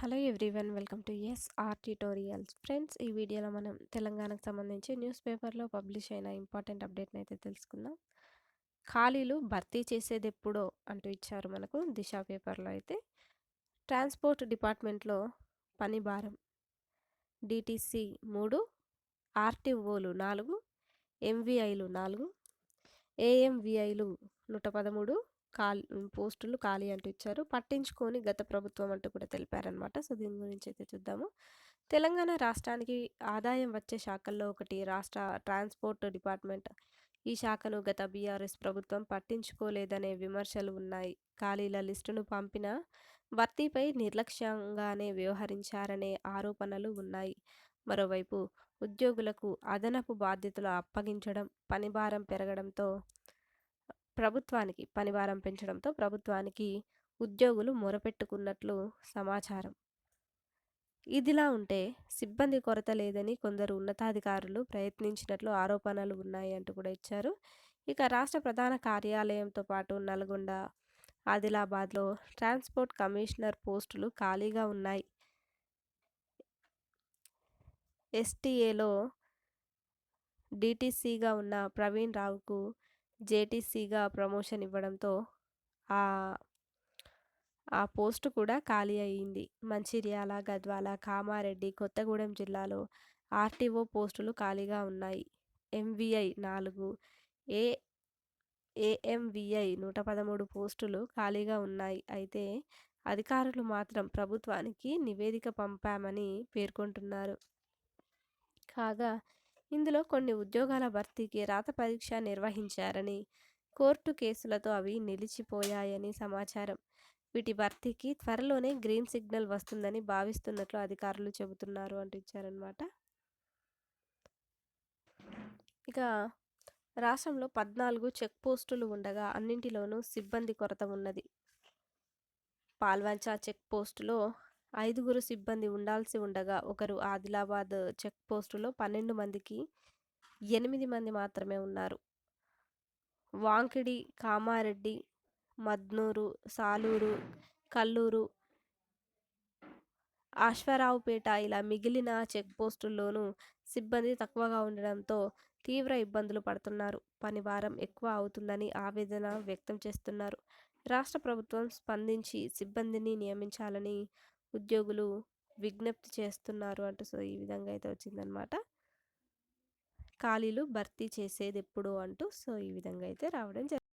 Hello everyone welcome to S R tutorials. Friends ఈ వీడియోలో మనం తెలంగాణకు సంబంధించి న్యూస్ పేపర్లో పబ్లిష్ అయిన ఇంపార్టెంట్ అప్డేట్ని అయితే తెలుసుకుందాం. ఖాళీలు భర్తీ చేసేది ఎప్పుడో అంటూ ఇచ్చారు మనకు దిశ పేపర్లో అయితే. ట్రాన్స్పోర్ట్ డిపార్ట్మెంట్లో పని భారం. డిటీసీ మూడు ఆర్టీఓలు నాలుగు ఎంవిఐలు నాలుగు ఏఎంవిఐలు నూట పదమూడు ఖాళీ పోస్టులు ఖాళీ అంటూ ఇచ్చారు. పట్టించుకొని గత ప్రభుత్వం అంటూ కూడా తెలిపారనమాట సో దీని గురించి అయితే చూద్దాము. తెలంగాణ రాష్ట్రానికి ఆదాయం వచ్చే శాఖల్లో ఒకటి రాష్ట్ర ట్రాన్స్పోర్ట్ డిపార్ట్మెంట్. ఈ శాఖను గత బీఆర్ఎస్ ప్రభుత్వం పట్టించుకోలేదనే విమర్శలు ఉన్నాయి. ఖాళీల లిస్టును పంపిన భర్తీపై నిర్లక్ష్యంగానే వ్యవహరించారనే ఆరోపణలు ఉన్నాయి. మరోవైపు ఉద్యోగులకు అదనపు బాధ్యతలు అప్పగించడం పనిభారం పెరగడంతో ప్రభుత్వానికి పనివారం పెంచడంతో ప్రభుత్వానికి ఉద్యోగులు మొరపెట్టుకున్నట్లు సమాచారం. ఇదిలా ఉంటే సిబ్బంది కొరత లేదని కొందరు ఉన్నతాధికారులు ప్రయత్నించినట్లు ఆరోపణలు ఉన్నాయి అంటూ కూడా ఇచ్చారు. ఇక రాష్ట్ర ప్రధాన కార్యాలయంతో పాటు నల్గొండ ఆదిలాబాద్లో ట్రాన్స్పోర్ట్ కమిషనర్ పోస్టులు ఖాళీగా ఉన్నాయి. ఎస్టీఏలో డిటీసీగా ఉన్న ప్రవీణ్ రావుకు జేటీసీగా ప్రమోషన్ ఇవ్వడంతో ఆ ఆ పోస్టు కూడా ఖాళీ అయ్యింది మంచిర్యాల గద్వాల కామారెడ్డి కొత్తగూడెం జిల్లాలో ఆర్టీఓ పోస్టులు ఖాళీగా ఉన్నాయి. ఎంవిఐ నాలుగు ఏ ఏఎంవిఐ నూట పదమూడు పోస్టులు ఖాళీగా ఉన్నాయి. అయితే అధికారులు మాత్రం ప్రభుత్వానికి నివేదిక పంపామని పేర్కొంటున్నారు. కాగా ఇందులో కొన్ని ఉద్యోగాల భర్తీకి రాత పరీక్ష నిర్వహించారని కోర్టు కేసులతో అవి నిలిచిపోయాయని సమాచారం. వీటి భర్తీకి త్వరలోనే గ్రీన్ సిగ్నల్ వస్తుందని భావిస్తున్నట్లు అధికారులు చెబుతున్నారు అంటూ ఇచ్చారనమాట ఇక రాష్ట్రంలో పద్నాలుగు చెక్ పోస్టులు ఉండగా అన్నింటిలోనూ సిబ్బంది కొరత ఉన్నది. పాల్వంచా చెక్ పోస్టులో ఐదుగురు సిబ్బంది ఉండాల్సి ఉండగా ఒకరు ఆదిలాబాద్ చెక్ పోస్టులో పన్నెండు మందికి ఎనిమిది మంది మాత్రమే ఉన్నారు. వాంకిడి కామారెడ్డి మద్నూరు సాలూరు కల్లూరు ఆశ్వరావుపేట ఇలా మిగిలిన చెక్ పోస్టుల్లోనూ సిబ్బంది తక్కువగా ఉండడంతో తీవ్ర ఇబ్బందులు పడుతున్నారు. పని వారం ఎక్కువ అవుతుందని ఆవేదన వ్యక్తం చేస్తున్నారు. రాష్ట్ర ప్రభుత్వం స్పందించి సిబ్బందిని నియమించాలని ఉద్యోగులు విజ్ఞప్తి చేస్తున్నారు అంటూ. సో ఈ విధంగా అయితే వచ్చిందనమాట ఖాళీలు భర్తీ చేసేది ఎప్పుడు అంటూ సో ఈ విధంగా అయితే రావడం జరిగింది